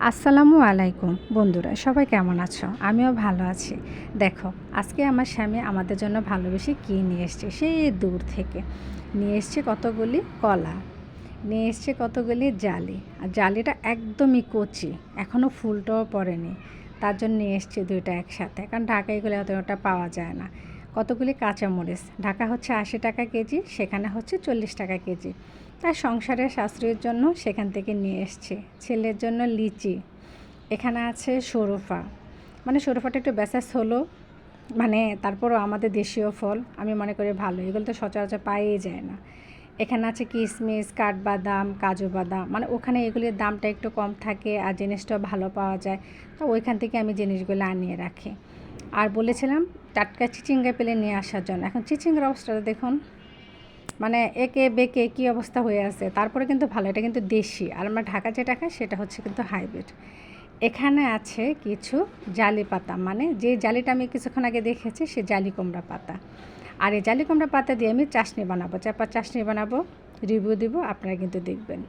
আসসালামু আলাইকুম। বন্ধুরা, সবাই কেমন আছো? আমিও ভালো আছি। দেখো, আজকে আমার স্বামী আমাদের জন্য ভালোবেসে কী নিয়ে এসছে? সেই দূর থেকে। নিয়ে এসছে কতগুলি কলা, নিয়ে এসছে কতগুলি জালি। আর জালিটা একদমই কচি এখনও ফুলটাও পড়েনি। তার জন্য নিয়ে এসছে দুইটা একসাথে। কারণ ঢাকা এগুলো অতটা পাওয়া যায় না। কতগুলি কাঁচামরিচ? ঢাকা হচ্ছে আশি টাকা কেজি, সেখানে হচ্ছে চল্লিশ টাকা কেজি। তার সংসারের সাশ্রয়ের জন্য সেখান থেকে নিয়ে এসছে। ছেলের জন্য লিচি, এখানে আছে সরুফা। মানে সরুফাটা একটু ব্যাসাস হলো মানে তারপরও আমাদের দেশীয় ফল, আমি মনে করি ভালো, এগুলো তো সচরাচর পাওয়াই যায় না। এখানে আছে কিশমিশ কাঠবাদাম, কাজু বাদাম মানে ওখানে এগুলির দামটা একটু কম থাকে আর জিনিসটাও ভালো পাওয়া যায়। তো ওইখান থেকে আমি জিনিসগুলো আনিয়ে রাখি। আর বলেছিলাম টাটকা চিচিঙ্গা পেলে নিয়ে আসার জন্য। এখন চিচিঙ্গার অবস্থাটা দেখুন মানে একে বেঁকে কী অবস্থা হয়ে আছে। তারপরে কিন্তু ভালো, এটা কিন্তু দেশি। আর আমরা ঢাকা যেটা খাই সেটা হচ্ছে কিন্তু হাইব্রিড। এখানে আছে কিছু জালি পাতা মানে যে জালিটা আমি কিছুক্ষণ আগে দেখেছি, সে জালি কুমড়া পাতা। আর এই জালি কুমড়া পাতা দিয়ে আমি চাশনি বানাবো। চাপা চাশনি বানাবো রিভিউ দিব, আপনারা কিন্তু দেখবেন।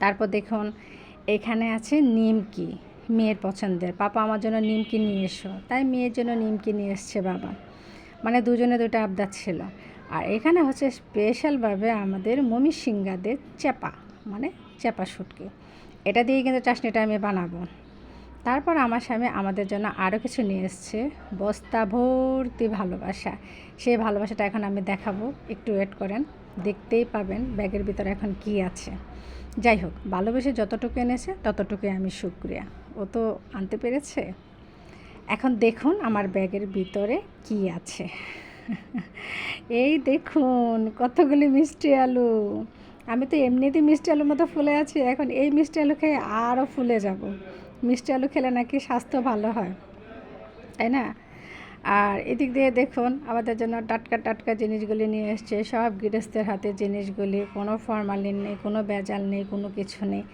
তারপর দেখুন, এখানে আছে নিমকি। মেয়ের পছন্দের। পাপা আমার জন্য নিমকি নিয়ে এসো। তাই মেয়ের জন্য নিমকি নিয়ে এসছে বাবা। মানে দুজনে দুটো আবদার ছিল। আর এখানে হচ্ছে স্পেশালভাবে আমাদের মমি সিঙ্গাদের চেপা মানে চেপা শুটকি। এটা দিয়ে কিন্তু চাশনিটা আমি বানাবো। তারপর আমার স্বামী আমাদের জন্য আরও কিছু নিয়ে এসছে। বস্তা ভর্তি ভালোবাসা। সেই ভালোবাসাটা এখন আমি দেখাবো। একটু ওয়েট করেন। দেখতেই পাবেন ব্যাগের ভিতরে এখন কি আছে। যাই হোক, ভালোবেসে যতটুকু এনেছে ততটুকুই আমি শুক্রিয়া। ও তো আনতে পেরেছে? এখন দেখুন আমার ব্যাগের ভিতরে কি আছে। এই দেখুন, কতগুলি মিষ্টি আলু। আমি তো এমনিতেই মিষ্টি আলুর মতো ফুলে আছি, এখন এই মিষ্টি আলু খেয়ে আরও ফুলে যাব। মিষ্টি আলু খেলে নাকি স্বাস্থ্য ভালো হয়, তাই না? আর এদিক দিয়ে দেখুন, আমাদের জন্য টাটকা টাটকা জিনিসগুলি নিয়ে এসছে, সব গৃহস্থের হাতে জিনিসগুলি, কোনো ফরমালিন নেই, কোনো বেজাল নেই, কোনো কিছু নেই।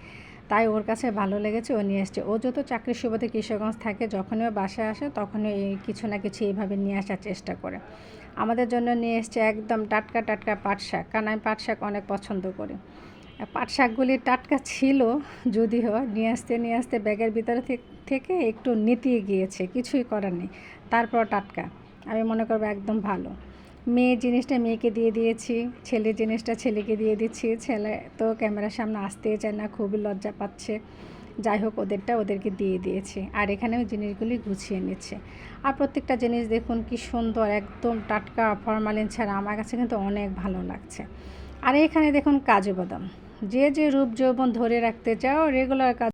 তাই ওর কাছে ভালো লেগেছে, ও নিয়ে এসছে। ও যত চাকরির সুবাদে কিশোরগঞ্জ থাকে, যখনই ও বাসায় আসে, তখনই কিছু না কিছু এইভাবে নিয়ে আসার চেষ্টা করে। আমাদের জন্য নিয়ে এসছে একদম টাটকা টাটকা পাট শাক। কারণ আমি পাট শাক অনেক পছন্দ করি। পাট শাকগুলি টাটকা ছিল যদিও নিয়ে আসতে নিয়ে আসতে ব্যাগের ভিতরে থেকে একটু নিতিয়ে গিয়েছে, কিছুই করার নেই। তারপর টাটকা। আমি মনে করব একদম ভালো। মেয়ে জিনিসটা মেয়েকে দিয়ে দিয়েছি ছেলে জিনিসটা ছেলেকে দিয়ে দিচ্ছি, ছেলে তো ক্যামেরার সামনে আসতেই চায় না, খুবই লজ্জা পাচ্ছে। যাই হোক, ওদেরটা ওদেরকে দিয়ে দিয়েছি আর এখানেও জিনিসগুলি গুছিয়ে নিচ্ছে। আর প্রত্যেকটা জিনিস দেখুন কি সুন্দর, একদম টাটকা ফরমালিন ছাড়া, আমার কাছে কিন্তু অনেক ভালো লাগছে। আর এখানে দেখুন কাজু বাদাম। যে যে রূপ যৌবন ধরে রাখতে চাও রেগুলার কাজ